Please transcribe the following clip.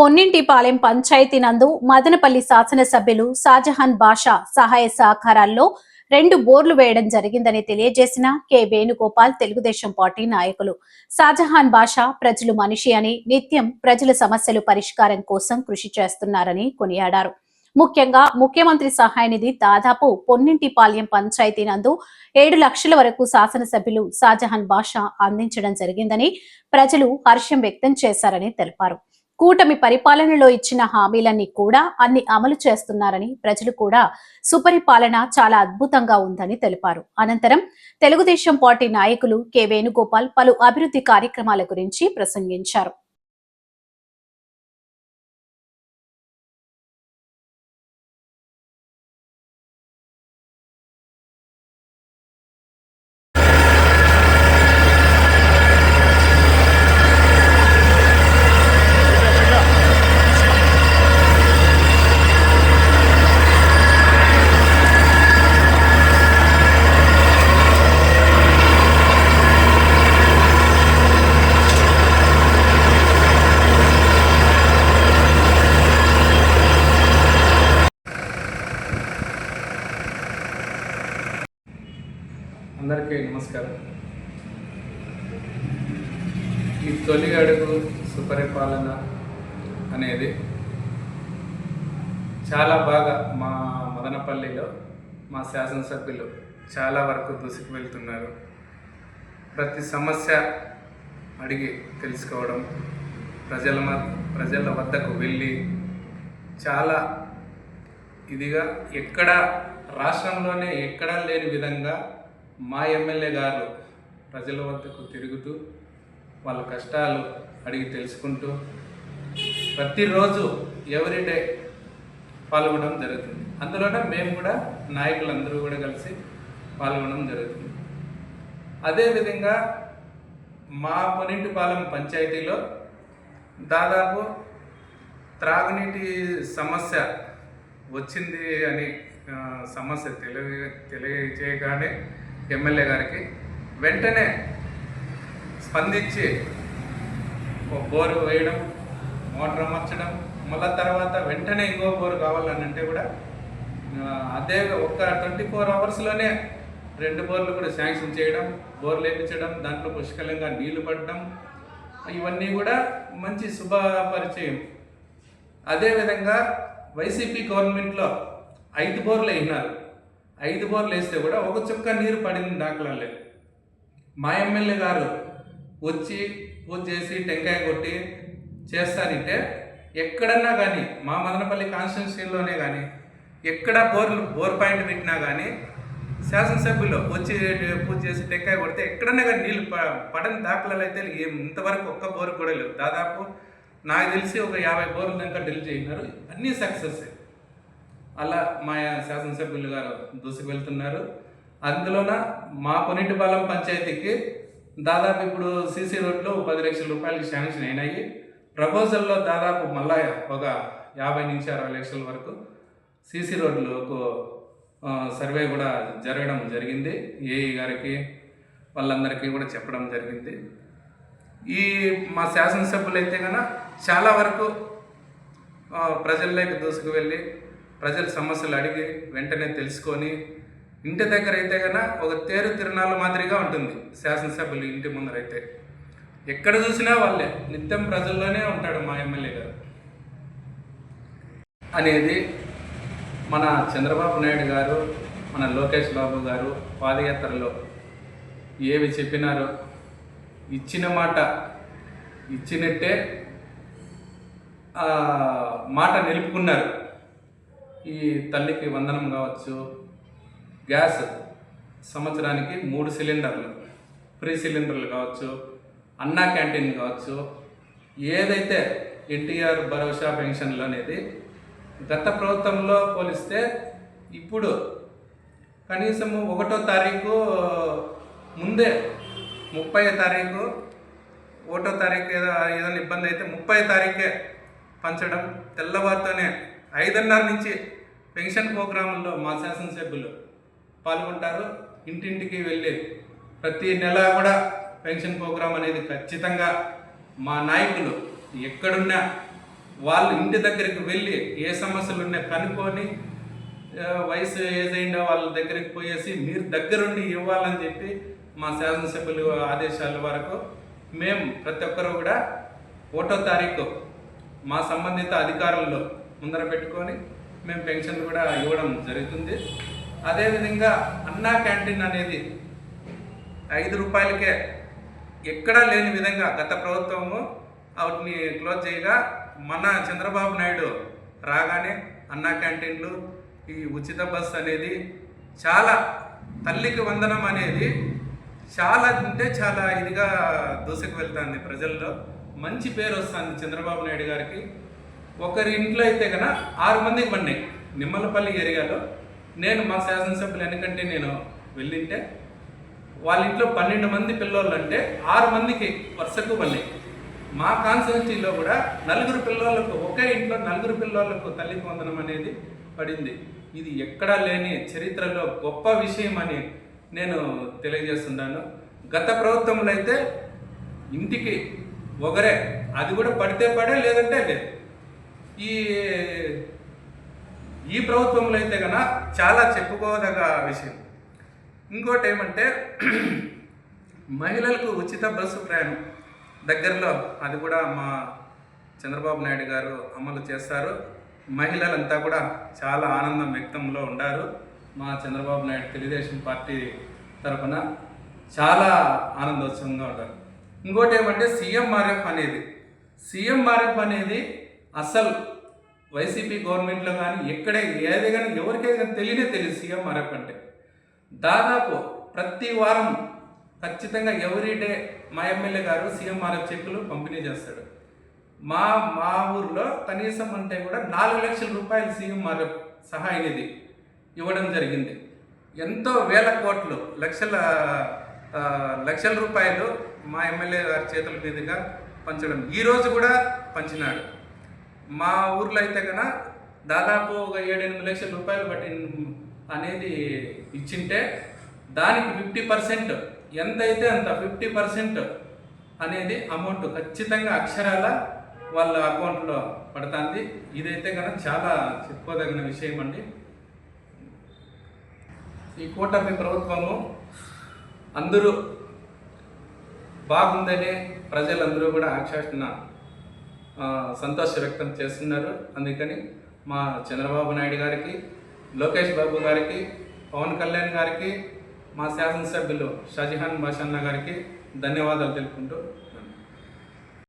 పొన్నింటిపాలెం పంచాయతీ నందు మదనపల్లి శాసనసభ్యులు షాజహాన్ బాషా సహాయ సహకారాల్లో రెండు బోర్లు వేయడం జరిగిందని తెలియజేసిన కె వేణుగోపాల్ తెలుగుదేశం పార్టీ నాయకులు. షాజహాన్ బాషా ప్రజలు మనిషి అని నిత్యం ప్రజల సమస్యలు పరిష్కారం కోసం కృషి చేస్తున్నారని కొనియాడారు. ముఖ్యంగా ముఖ్యమంత్రి సహాయ నిధి దాదాపు పొన్నింటిపాలెం పంచాయతీ నందు ఏడు లక్షల వరకు శాసనసభ్యులు షాజహాన్ బాషా అందించడం జరిగిందని ప్రజలు హర్షం వ్యక్తం చేశారని తెలిపారు. కూటమి పరిపాలనలో ఇచ్చిన హామీలన్నీ కూడా అన్ని అమలు చేస్తున్నారని ప్రజలు కూడా సుపరిపాలన చాలా అద్భుతంగా ఉందని తెలిపారు. అనంతరం తెలుగుదేశం పార్టీ నాయకులు కె వేణుగోపాల్ పలు అభివృద్ధి కార్యక్రమాల గురించి ప్రసంగించారు. అందరికీ నమస్కారం. ఈ తొలి అడుగు సుపరిపాలన అనేది చాలా బాగా మా మదనపల్లిలో మా శాసనసభ్యులు చాలా వరకు దూసుకు వెళ్తున్నారు. ప్రతి సమస్య అడిగి తెలుసుకోవడం ప్రజల మ- ప్రజల వద్దకు వెళ్ళి చాలా ఇదిగా ఎక్కడ రాష్ట్రంలోనే ఎక్కడా లేని విధంగా మా ఎమ్మెల్యే గారు ప్రజల వద్దకు తిరుగుతూ వాళ్ళ కష్టాలు అడిగి తెలుసుకుంటూ ప్రతిరోజు ఎవ్రీడే పాల్గొనడం జరుగుతుంది. అందులోనే మేము కూడా నాయకులందరూ కూడా కలిసి పాల్గొనడం జరుగుతుంది. అదేవిధంగా మా పొనింటిపాలెం పంచాయతీలో దాదాపు త్రాగునీటి సమస్య వచ్చింది అని సమస్య తెలియ తెలియజేయగానే ఎమ్మెల్యే గారికి వెంటనే స్పందించి బోరు వేయడం మోటార్ అమర్చడం మళ్ళా తర్వాత వెంటనే ఇంకో బోరు కావాలని అంటే కూడా అదే ఒక ట్వంటీ ఫోర్ అవర్స్లోనే రెండు బోర్లు కూడా శాంక్షన్ చేయడం బోర్లు వేయించడం దాంట్లో పుష్కలంగా నీళ్ళు పడడం ఇవన్నీ కూడా మంచి శుభపరిచయం. అదేవిధంగా వైసీపీ గవర్నమెంట్లో ఐదు బోర్లు అయినారు ఐదు బోర్లు వేస్తే కూడా ఒక చుక్క నీరు పడింది దాఖలా లేదు మా ఎమ్మెల్యే గారు వచ్చి పూజ చేసి టెంకాయ కొట్టి చేస్తానంటే ఎక్కడన్నా కానీ మా మదనపల్లి కాన్స్టిట్యున్సీలోనే కానీ ఎక్కడ బోర్లు బోర్ పాయింట్ పెట్టినా కానీ శాసనసభ్యులు వచ్చి పూజ చేసి టెంకాయ కొడితే ఎక్కడన్నా కానీ నీళ్ళు ప పడని దాఖలాలు అయితే ఏం ఇంతవరకు ఒక్క బోర్ కూడా లేవు. దాదాపు నాకు తెలిసి ఒక యాభై బోర్లు దాకా ఢిల్ చేసినారు అన్నీ సక్సెస్ అలా మా శాసనసభ్యులు గారు దూసుకు వెళ్తున్నారు. అందులోన మా పొనిటిపాలెం పంచాయతీకి దాదాపు ఇప్పుడు సీసీ రోడ్లు పది లక్షల రూపాయలకి శాంక్షన్ అయినాయి. ప్రపోజల్లో దాదాపు మళ్ళా ఒక యాభై నుంచి అరవై లక్షల వరకు సీసీ రోడ్లకు సర్వే కూడా జరగడం జరిగింది. ఏఈ గారికి వాళ్ళందరికీ కూడా చెప్పడం జరిగింది. ఈ మా శాసనసభ్యులు అయితే కనుక చాలా వరకు ప్రజల్లోకి దూసుకు వెళ్ళి ప్రజల సమస్యలు అడిగి వెంటనే తెలుసుకొని ఇంటి దగ్గర అయితే కన్నా ఒక తేరు తిరునాళ్ళ మాదిరిగా ఉంటుంది శాసనసభ్యులు ఇంటి ముందరైతే ఎక్కడ చూసినా వాళ్ళే. నిత్యం ప్రజల్లోనే ఉంటాడు మా ఎమ్మెల్యే గారు. అనేది మన చంద్రబాబు నాయుడు గారు మన లోకేష్ బాబు గారు పాదయాత్రలో ఏవి చెప్పినారో ఇచ్చిన మాట ఇచ్చినట్టే మాట నిలుపుకున్నారు. ఈ తల్లికి వందనం కావచ్చు. గ్యాస్ సంవత్సరానికి మూడు సిలిండర్లు ఫ్రీ సిలిండర్లు కావచ్చు అన్నా క్యాంటీన్ కావచ్చు. ఏదైతే ఎన్టీఆర్ భరోసా పెన్షన్లు అనేది గత ప్రభుత్వంలో పోలిస్తే ఇప్పుడు కనీసము ఒకటో తారీఖు ముందే ముప్పై తారీఖు ఒకటో తారీఖు ఏదో ఏదైనా ఇబ్బంది అయితే ముప్పై తారీఖే పంచడం తెల్లవారితోనే ఐదున్నర నుంచి పెన్షన్ ప్రోగ్రాంలో మా శాసనసభ్యులు పాల్గొంటారు. ఇంటింటికి వెళ్ళి ప్రతి నెల కూడా పెన్షన్ ప్రోగ్రాం అనేది ఖచ్చితంగా మా నాయకులు ఎక్కడున్నా వాళ్ళు ఇంటి దగ్గరికి వెళ్ళి ఏ సమస్యలు ఉన్నా కనుక్కొని వయసు ఏదైనా వాళ్ళ దగ్గరికి పోయేసి మీరు దగ్గరుండి ఇవ్వాలని చెప్పి మా శాసనసభ్యులు ఆదేశాల వరకు మేము ప్రతి ఒక్కరూ కూడా ఒకటో తారీఖు మా సంబంధిత అధికారుల్లో ముందర పెట్టుకొని మేము పెన్షన్ కూడా ఇవ్వడం జరుగుతుంది. అదేవిధంగా అన్నా క్యాంటీన్ అనేది ఐదు రూపాయలకే ఎక్కడా లేని విధంగా గత ప్రభుత్వము వాటిని క్లోజ్ చేయగా మన చంద్రబాబు నాయుడు రాగానే అన్నా క్యాంటీన్లు ఈ ఉచిత బస్ అనేది చాలా తల్లికి వందనం అనేది చాలా అంటే చాలా ఇదిగా దూసుకు వెళ్తుంది ప్రజల్లో. మంచి పేరు వస్తుంది చంద్రబాబు నాయుడు గారికి. ఒకరి ఇంట్లో అయితే కన ఆరు మందికి పడినాయి. నిమ్మలపల్లి ఏరియాలో నేను మా శాసనసభ్యులు ఎందుకంటే నేను వెళ్ళింటే వాళ్ళ ఇంట్లో పన్నెండు మంది పిల్లోళ్ళు అంటే ఆరు మందికి వరుసకు పడినాయి. మా కాన్స్టిట్యూన్సీలో కూడా నలుగురు పిల్లోళ్ళకు ఒకే ఇంట్లో నలుగురు పిల్లోళ్ళకు తల్లి పొందడం అనేది పడింది. ఇది ఎక్కడా లేని చరిత్రలో గొప్ప విషయం అని నేను తెలియజేస్తున్నాను. గత ప్రభుత్వంలో అయితే ఇంటికి ఒకరే అది కూడా పడితే పడే లేదంటే లేదు. ఈ ఈ ప్రభుత్వంలో అయితే కన చాలా చెప్పుకోదగ విషయం. ఇంకోటి ఏమంటే మహిళలకు ఉచిత బస్సు ప్రయాణం. దగ్గరలో అది కూడా మా చంద్రబాబు నాయుడు గారు అమలు చేస్తారు. మహిళలంతా కూడా చాలా ఆనందం వ్యక్తంలో ఉండారు. మా చంద్రబాబు నాయుడు తెలుగుదేశం పార్టీ తరఫున చాలా ఆనందోత్సవంగా ఉంటారు. ఇంకోటి ఏమంటే సీఎంఆర్ఎఫ్ అనేది. సీఎంఆర్ఎఫ్ అనేది అసలు వైసీపీ గవర్నమెంట్లో కానీ ఎక్కడే ఏది కానీ ఎవరికైనా తెలియనే తెలియదు సీఎంఆర్ఎఫ్ అంటే. దాదాపు ప్రతి వారం ఖచ్చితంగా ఎవ్రీ డే మా ఎమ్మెల్యే గారు సీఎం ఆర్ఎఫ్ చెక్కులు పంపిణీ చేస్తాడు. మా మా ఊర్లో కనీసం అంటే కూడా నాలుగు లక్షల రూపాయలు సీఎంఆర్ఎఫ్ సహాయ నిధి ఇవ్వడం జరిగింది. ఎంతో వేల కోట్లు లక్షల లక్షల రూపాయలు మా ఎమ్మెల్యే గారి చేతుల మీదుగా పంచడం. ఈరోజు కూడా పంచినాడు. మా ఊర్లో అయితే కన్నా దాదాపు ఒక ఏడెనిమిది లక్షల రూపాయలు బట్టి అనేది ఇచ్చింటే దానికి ఫిఫ్టీ పర్సెంట్ ఎంతైతే అంత ఫిఫ్టీ పర్సెంట్ అనేది అమౌంట్ ఖచ్చితంగా అక్షరాల వాళ్ళ అకౌంట్లో పడుతుంది. ఇదైతే కనుక చాలా చెప్పుకోదగిన విషయం అండి. ఈ కూటమి ప్రభుత్వము అందరూ బాగుందని ప్రజలందరూ కూడా ఆక్షాషణ సంతోష వ్యక్తం చేస్తున్నారు. అందుకని మా చంద్రబాబు నాయుడు గారికి లోకేష్ బాబు గారికి పవన్ కళ్యాణ్ గారికి మా శాసనసభ్యులు షాజహాన్ బాషన్న గారికి ధన్యవాదాలు తెలుపుకుంటూ